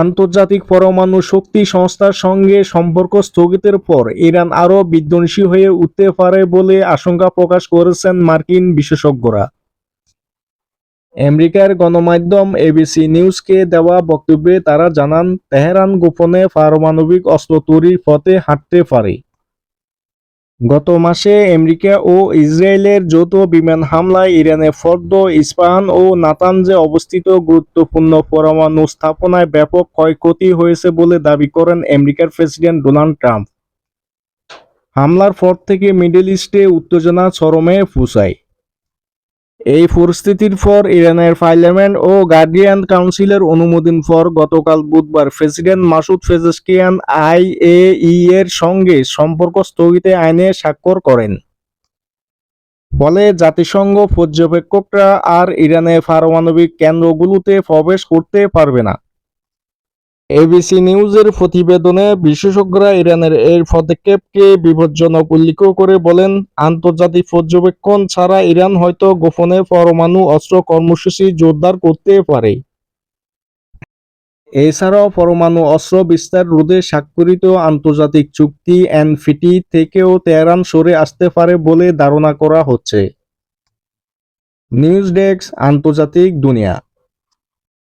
আন্তর্জাতিক পরমাণু শক্তি সংস্থার সঙ্গে সম্পর্ক স্থগিতের পর ইরান আরও বিধ্বংসী হয়ে উঠতে পারে বলে আশঙ্কা প্রকাশ করেছেন মার্কিন বিশেষজ্ঞরা। আমেরিকার গণমাধ্যম এবিসি নিউজকে দেওয়া বক্তব্যে তারা জানান, তেহরান গোপনে পারমাণবিক অস্ত্র তৈরির পথে হাঁটতে পারে। গত মাসে আমেরিকা ও ইসরায়েলের যৌথ বিমান হামলায় ইরানে ফর্দ, ইস্পাহান ও নাতানজে অবস্থিত গুরুত্বপূর্ণ পরমাণু স্থাপনায় ব্যাপক ক্ষয়ক্ষতি হয়েছে বলে দাবি করেন আমেরিকার প্রেসিডেন্ট ডোনাল্ড ট্রাম্প। হামলার পর থেকে মিডল ইস্টে উত্তেজনা চরমে পৌঁছায় এই পরিস্থিতির পর ইরানের পার্লামেন্ট ও গার্ডিয়ান কাউন্সিলের অনুমোদন পর গতকাল বুধবার প্রেসিডেন্ট মাসুদ পেজেশকিয়ান আইএই এর সঙ্গে সম্পর্ক স্থগিতে আইনে স্বাক্ষর করেন। ফলে জাতিসংঘ পর্যবেক্ষকরা আর ইরানের পারমাণবিক কেন্দ্রগুলোতে প্রবেশ করতে পারবে না। এবিসি নিউজের প্রতিবেদনে বিশেষজ্ঞরা ইরানের এই পদক্ষেপকে বিপজ্জনক উল্লেখ করে বলেন, আন্তর্জাতিক পর্যবেক্ষণ ছাড়া ইরান হয়তো গোপনে পরমাণু অস্ত্র কর্মসূচি জোরদার করতে পারে। এছাড়াও পরমাণু অস্ত্র বিস্তার রোধে স্বাক্ষরিত আন্তর্জাতিক চুক্তি এনফিটি থেকেও তেহরান সরে আসতে পারে বলে ধারণা করা হচ্ছে। নিউজ ডেস্ক, আন্তর্জাতিক দুনিয়া।